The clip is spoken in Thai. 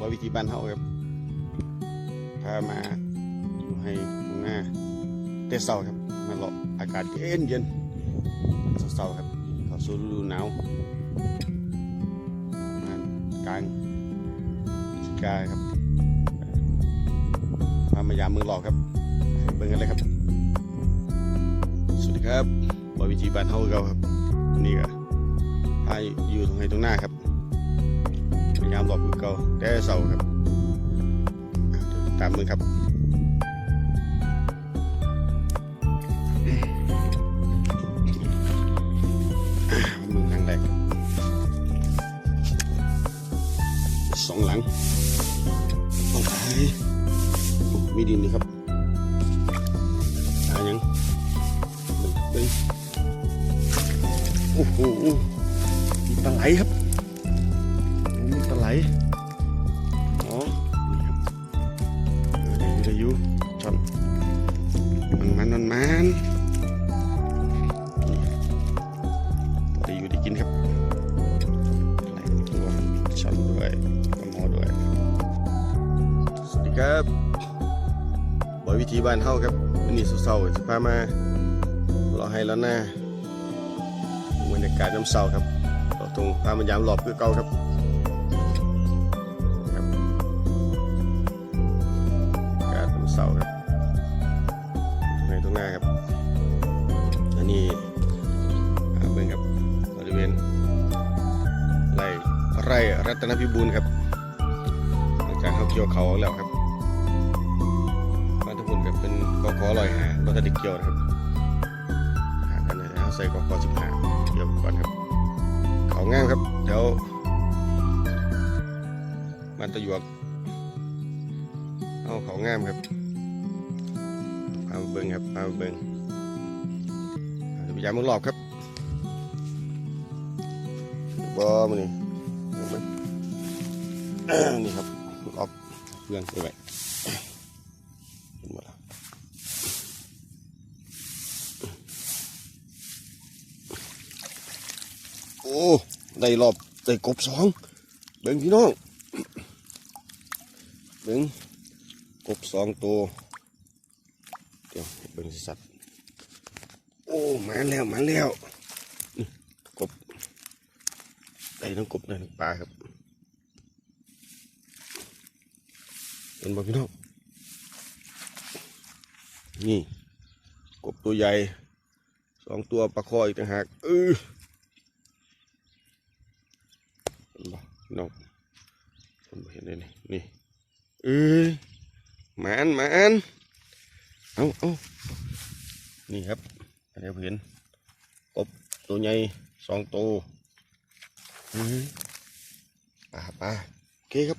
บวิธีบ้านเฮาครับพามาอยู่ให้ตรงหน้าเตะเสาครับมาเลาะอากาศเย็นเย็นเสาครับเข้าสู่ฤดูหนาวประมากลางพฤศจิกาครับพามายามมืองหลอกครับเบิ่งกันเลยครับ สวัสดีครับบวิธีบ้านเฮาเราครับนี่ก็พาอยู่ตรงไหนตรงหน้าครับ ยายามหลบคือเก่าแต่เสาครับ ตามมือครับมือหลังแรกสองหลังต้องไปมีดินนี่ครับหายังเบิ่งเบิ่งโอ้โหปลาไหลครับ โอ้มีปลาไหลอ๋อนี่ครับเออได้อยู่ได้อยู่ช่อนมันมันมันมันนี่ได้อยู่ได้กินครับไหลตัวช่อนด้วยปลาหมอด้วย สวัสดีครับบอยวิธีบ้านเฮาครับวันนี้เศร้าๆจะพามา รอให้แล้วนะบรรยากาศน้ำเสาครับเราตรงพามายามหลอบคือเก่าครับครับ สาครับตรงไหนตรงหน้าครับอันนี้เบิ่งครับบริเวณไร่ไร่รัตนพิบูลครับหลังจากเขาเกี่ยวเขาแล้วครับบ้านทุกคนกับเป็นกอขอลอยหาเราจะได้เกี่ยวนะครับหากันเลยนะใส่กอกอสิบหาเดี๋ยวก่อนครับ เขาง่ามครับเดี๋ยวมันตะหยวกเอาเขาง่ามครับ เอาเบิ้งครับเอาเบิ้งอาพยายามมึงหลอบครับบอมันนี่เห็นไหมนี่ครับหลอบเพื่อนไปไว้เห็นหมดแล้วโอ้ได้รอบได้กบสองเบิ่งพี่น้องเบิ่งกบสองตัว เดี๋ยวเบิ่งสัตว์ โอ้มาแล้วมาแล้วนี่กบได้ทั้งกบได้ทั้งปลาครับเห็นบ่พี่น้องนี่ กบตัวใหญ่สองตัวปลาคออีกต่างหากเออเห็นบ่พี่น้องผมบ่เห็นเลยนี่นี่เอ้ยหมานหมาน เอาเอานี่ครับเดี๋ยวเห็นกบตัวใหญ่สองตัวเอ้ยปลาปลาโอเคครับ